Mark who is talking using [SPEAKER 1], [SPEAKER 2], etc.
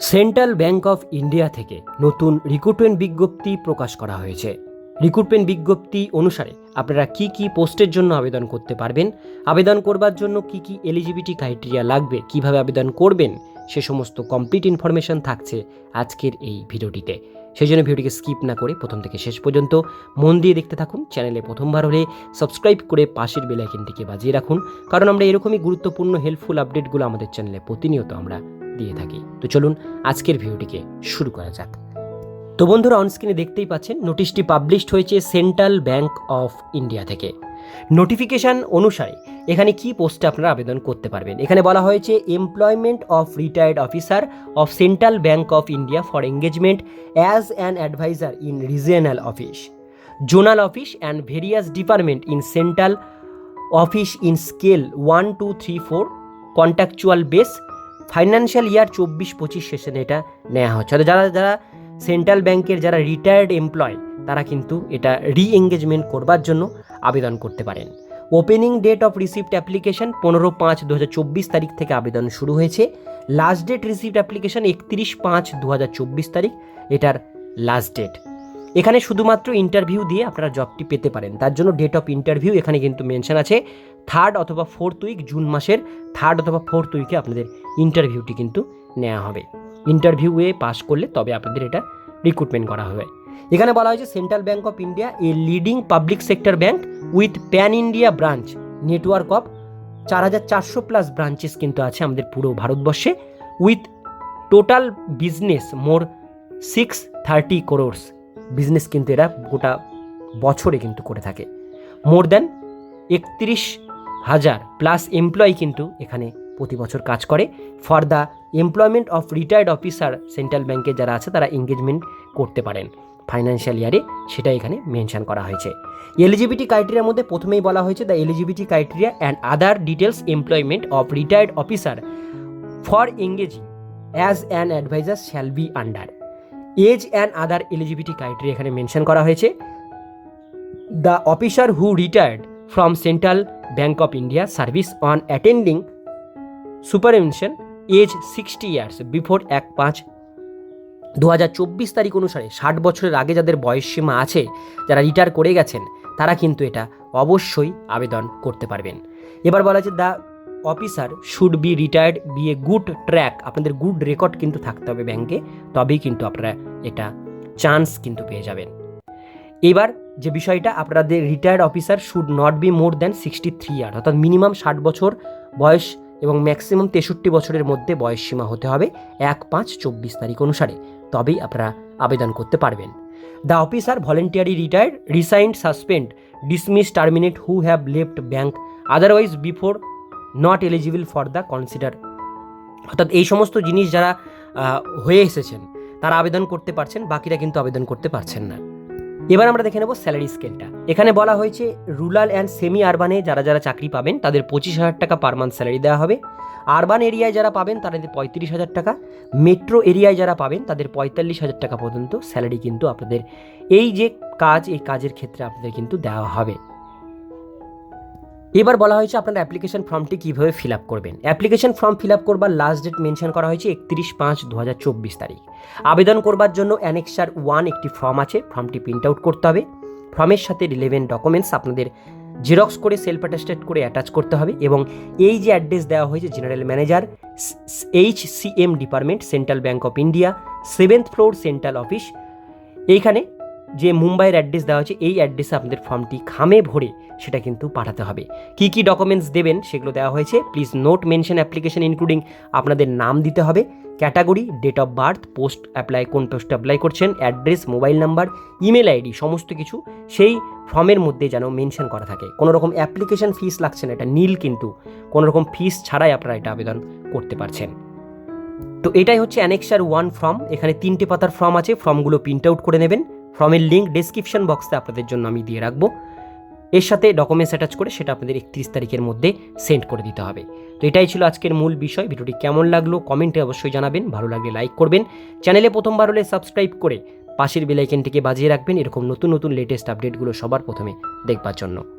[SPEAKER 1] Central Bank of India থেকে নতুন recruitment বিজ্ঞপ্তি প্রকাশ করা হয়েছে। রিক্রুটমেন্ট বিজ্ঞপ্তি অনুসারে আপনারা কি কি পোস্টের জন্য আবেদন করতে পারবেন, আবেদন করবার জন্য কি কি এলিজিবিলিটি ক্রাইটেরিয়া লাগবে, কীভাবে আবেদন করবেন, সে সমস্ত কমপ্লিট ইনফরমেশন থাকছে আজকের এই ভিডিওটিতে। সেই জন্য ভিডিওটিকে স্কিপ না করে প্রথম থেকে শেষ পর্যন্ত মন দিয়ে দেখতে থাকুন, চ্যানেলে প্রথমবার হলে সাবস্ক্রাইব করে পাশের বেল আইকনটিকে বাজিয়ে রাখুন, কারণ আমরা এরকমই গুরুত্বপূর্ণ হেল্পফুল আপডেটগুলো আমাদের চ্যানেলে প্রতিনিয়ত আমরা দিয়ে থাকি। তো চলুন আজকের ভিডিওটিকে শুরু করা যাক। তো বন্ধুরা অনস্ক্রিনে দেখতেই পাচ্ছেন নোটিশটি পাবলিশড হয়েছে সেন্ট্রাল ব্যাংক অফ ইন্ডিয়া থেকে। নোটিফিকেশন অনুসারে এখানে কি পোস্টে আপনারা আবেদন করতে পারবেন? এখানে বলা হয়েছে employment of retired officer of Central Bank of India for engagement as an adviser in regional office zonal office and various department in central office in scale one two three four contractual base financial year চব্বিশ পঁচিশ সেশনে এটা নেওয়া হচ্ছে। যারা যারা central ব্যাংকের যারা রিটায়ার্ড এমপ্লয় তারা কিন্তু এটা রি এঙ্গেজমেন্ট করবার জন্য আবেদন করতে পারেন। Opening date of receipt application পনেরো পাঁচ দু তারিখ থেকে আবেদন শুরু হয়েছে। লাস্ট ডেট রিসিপ্ট অ্যাপ্লিকেশন একত্রিশ পাঁচ দু তারিখ, এটার লাস্ট ডেট এখানে শুধুমাত্র ইন্টারভিউ দিয়ে আপনারা জবটি পেতে পারেন। তার জন্য ডেট অফ ইন্টারভিউ এখানে কিন্তু মেনশন আছে। থার্ড অথবা ফোর্থ উইক জুন মাসের থার্ড অথবা ফোর্থ উইকে আপনাদের ইন্টারভিউটি কিন্তু নেওয়া হবে। ইন্টারভিউয়ে পাস করলে তবে আপনাদের এটা রিক্রুটমেন্ট করা হবে। এখানে বলা হয়েছে Central Bank of India a leading public sector bank with pan India branch network of চার হাজার চারশো প্লাস ব্রাঞ্চেস কিন্তু আছে আমাদের পুরো ভারতবর্ষে। With total business more six thirty crores business কিন্তু এরা গোটা বছরে কিন্তু করে থাকে। মোর দ্যান একত্রিশ হাজার প্লাস এমপ্লয়ি কিন্তু এখানে প্রতি বছর কাজ করে। For the employment of retired officer Central ব্যাংকে যারা আছে, তারা এঙ্গেজমেন্ট করতে পারেন। ফাইন্যান্সিয়াল ইয়ারে সেটা এখানে মেনশন করা হয়েছে। এলিজিবিলিটি ক্রাইটেরিয়ার মধ্যে প্রথমেই বলা হয়েছে the eligibility criteria and other details employment of retired officer for engaging as an advisor shall be under age and other eligibility criteria এখানে মেনশন করা হয়েছে। The officer who retired from Central Bank of India service on attending supervision age sixty years before এক পাঁচ দু হাজার চব্বিশ তারিখ অনুসারে ষাট বছরের আগে যাদের বয়স সীমা আছে, যারা রিটায়ার করে গেছেন, তারা কিন্তু এটা অবশ্যই আবেদন করতে পারবেন। এবার বলা হচ্ছে the officer should be retired, be a good track. আপনাদের গুড রেকর্ড কিন্তু থাকতে হবে ব্যাংকে, তবেই কিন্তু আপনারা এটা চান্স কিন্তু পেয়ে যাবেন। এবার যে বিষয়টা, আপনাদের retired officer should not be more than sixty three year, অর্থাৎ মিনিমাম ষাট বছর বয়স এবং ম্যাক্সিমাম তেষট্টি বছরের মধ্যে বয়স সীমা হতে হবে এক পাঁচ চব্বিশ তারিখ অনুসারে, তবেই আপনারা আবেদন করতে পারবেন। The officer voluntary retired, resigned, suspend dismiss terminate who have left bank otherwise before not eligible for the consider অর্থাৎ এই সমস্ত জিনিস যারা হয়ে এসেছেন, তারা আবেদন করতে পারছেন, বাকিরা কিন্তু আবেদন করতে পারছেন না। এবার আমরা দেখে নেব স্যালারি স্কেলটা এখানে বলা হয়েছে রুরাল অ্যান্ড সেমি আরবানে যারা যারা চাকরি পাবেন, তাদের পঁচিশ হাজার টাকা পার মান্থ স্যালারি দেওয়া হবে। আরবান এরিয়ায় যারা পাবেন, তাদের পঁয়ত্রিশ হাজার টাকা। মেট্রো এরিয়ায় যারা পাবেন, তাদের পঁয়তাল্লিশ হাজার টাকা পর্যন্ত স্যালারি কিন্তু আপনাদের, এই যে কাজ, এই কাজের ক্ষেত্রে আপনাদের কিন্তু দেওয়া হবে। এবার বলা হয়েছে আপনারা অ্যাপ্লিকেশন ফর্মটি কীভাবে ফিল আপ করবেন। অ্যাপ্লিকেশন ফর্ম ফিল আপ করবার লাস্ট ডেট মেনশন করা হয়েছে একত্রিশ পাঁচ দু হাজার চব্বিশ তারিখ। আবেদন করবার জন্য অ্যানেক্সার ওয়ান একটি ফর্ম আছে ফর্মটি প্রিন্ট আউট করতে হবে। ফর্মের সাথে রিলেভেন্ট ডকুমেন্টস আপনাদের জেরক্স করে সেলফ অ্যাটাস্টেড করে অ্যাটাচ করতে হবে এবং এই যে অ্যাড্রেস দেওয়া হয়েছে general manager H C M department Central Bank of India seventh floor central office এইখানে যে মুম্বাইয়ের অ্যাড্রেস দেওয়া হয়েছে এই অ্যাড্রেসে আপনাদের ফর্মটি খামে ভরে সেটা কিন্তু পাঠাতে হবে। কি কি ডকুমেন্টস দেবেন সেগুলো দেওয়া হয়েছে। Please note mention application including আপনাদের নাম দিতে হবে category date of birth post apply কোন পোস্টে অ্যাপ্লাই করছেন address mobile number email ID সমস্ত কিছু সেই ফর্মের মধ্যে যেন মেনশন করা থাকে। কোনো রকম অ্যাপ্লিকেশন ফিস লাগছে না, এটা নীল কিন্তু। কোনো রকম ফিস ছাড়াই আপনারা এটা আবেদন করতে পারছেন। তো এটাই হচ্ছে অ্যানেক্সার ওয়ান ফর্ম এখানে তিনটে পাতার ফর্ম আছে ফর্মগুলো প্রিন্ট আউট করে নেবেন। ফর্মের লিঙ্ক ডেসক্রিপশন বক্সে আপনাদের জন্য আমি দিয়ে রাখব। এর সাথে ডকুমেন্টস অ্যাটাচ করে সেটা আপনাদের একত্রিশ তারিখের মধ্যে সেন্ড করে দিতে হবে। তো এটাই ছিল আজকের মূল বিষয়। ভিডিওটি কেমন লাগল কমেন্টে অবশ্যই জানাবেন। ভালো লাগলে লাইক করবেন। চ্যানেলে প্রথমবার হলে সাবস্ক্রাইব করে পাশের বেলাইকেনটিকে বাজিয়ে রাখবেন। এরকম নতুন নতুন লেটেস্ট আপডেটগুলো সবার প্রথমে দেখবার জন্য।